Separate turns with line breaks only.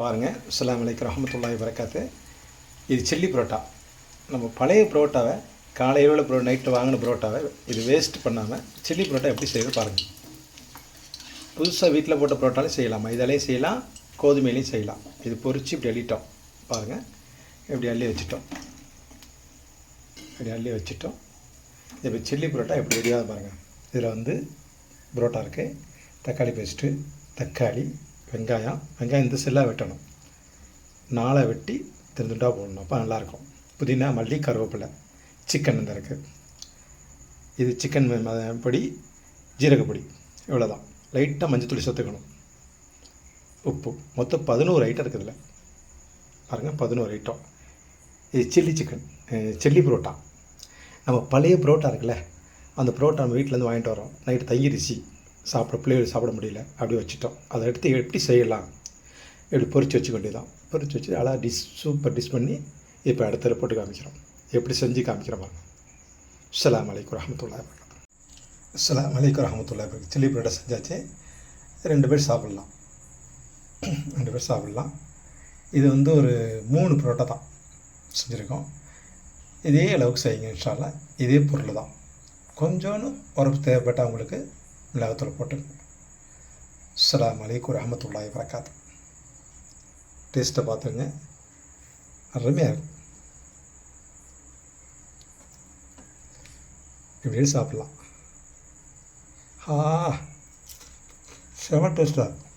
பாருங்கள் அஸ்ஸலாமு அலைக்கும் ரஹமத்துல்லாஹி வரக்காத்து இது சில்லி புரோட்டா. நம்ம பழைய புரோட்டாவை காலையில் உள்ள நைட்டு வாங்கின புரோட்டாவை இது வேஸ்ட் பண்ணாமல் சில்லி புரோட்டா எப்படி செய்யுது பாருங்கள் புதுசாக வீட்டில் போட்ட புரோட்டாலையும் செய்யலாம். இதாலேயும் செய்யலாம் கோதுமையிலையும் செய்யலாம். இது பொறிச்சு இப்படி அள்ளிட்டோம். பாருங்கள் இப்படி அள்ளி வச்சுட்டோம். இப்படி அள்ளி வச்சுட்டோம். இப்போ சில்லி புரோட்டா எப்படி ரெடியாக பாருங்கள் இதில் வந்து புரோட்டா இருக்குது தக்காளி பேஸ்ட்டு தக்காளி வெங்காயம் வெங்காயம் இந்த செல்லாக வெட்டணும். நாளை வெட்டி திருந்துட்டா போடணும். அப்போ நல்லாயிருக்கும். புதினா மல்லி கருவேப்பிலை சிக்கன் இந்த இருக்குது இது சிக்கன் பொடி ஜீரகப்பொடி இவ்வளோதான் லைட்டாக மஞ்சத்தூளி சேர்த்துக்கணும். உப்பு. மொத்தம் பதினோரு ஐட்டம் இருக்குதுல்ல பாருங்கள் பதினோரு ஐட்டம் இது சில்லி சிக்கன் சில்லி புரோட்டா. நம்ம பழைய புரோட்டா இருக்குல்ல அந்த புரோட்டா நம்ம வீட்டிலேருந்து வாங்கிட்டு வரோம் நைட்டு தங்கிருச்சு. சாப்பிட பிள்ளைகள் சாப்பிட முடியல. அப்படி வச்சுட்டோம். அதை எடுத்து எப்படி செய்யலாம்? எப்படி பொறிச்சு வச்சுக்க வேண்டியதான் பொறிச்சு வச்சு அழகாக டிஷ் சூப்பர் டிஷ் பண்ணி இப்போ இடத்துல போட்டு காமிக்கிறோம். எப்படி செஞ்சு காமிக்கிறோம் பாருங்க. அஸ்ஸலாமு அலைக்கும் ரஹமத்துல்லாஹி வரகாத்துஹு அஸ்ஸலாமு அலைக்கும் ரஹமத்துல்லாஹி சில்லி புரோட்டா செஞ்சாச்சு. ரெண்டு பேர் சாப்பிட்லாம். ரெண்டு பேர் சாப்பிட்லாம். இது வந்து ஒரு மூணு புரோட்டா தான் செஞ்சுருக்கோம். இதே அளவுக்கு செய்யுங்க இன்ஷால்லாம் இதே பொருள் தான். கொஞ்சோன்னு உரப்பு தேவைப்பட்ட அவங்களுக்கு மிளகாத்தூள் போட்டு அஸ்லாம் அலைக்கும் ரஹமத்துல்லாய் வரகாத்து டேஸ்ட்டை பார்த்துங்க அருமையாக இருக்கும் இப்படியே சாப்பிட்லாம். ஆ செம டேஸ்ட்டாக இருக்கும்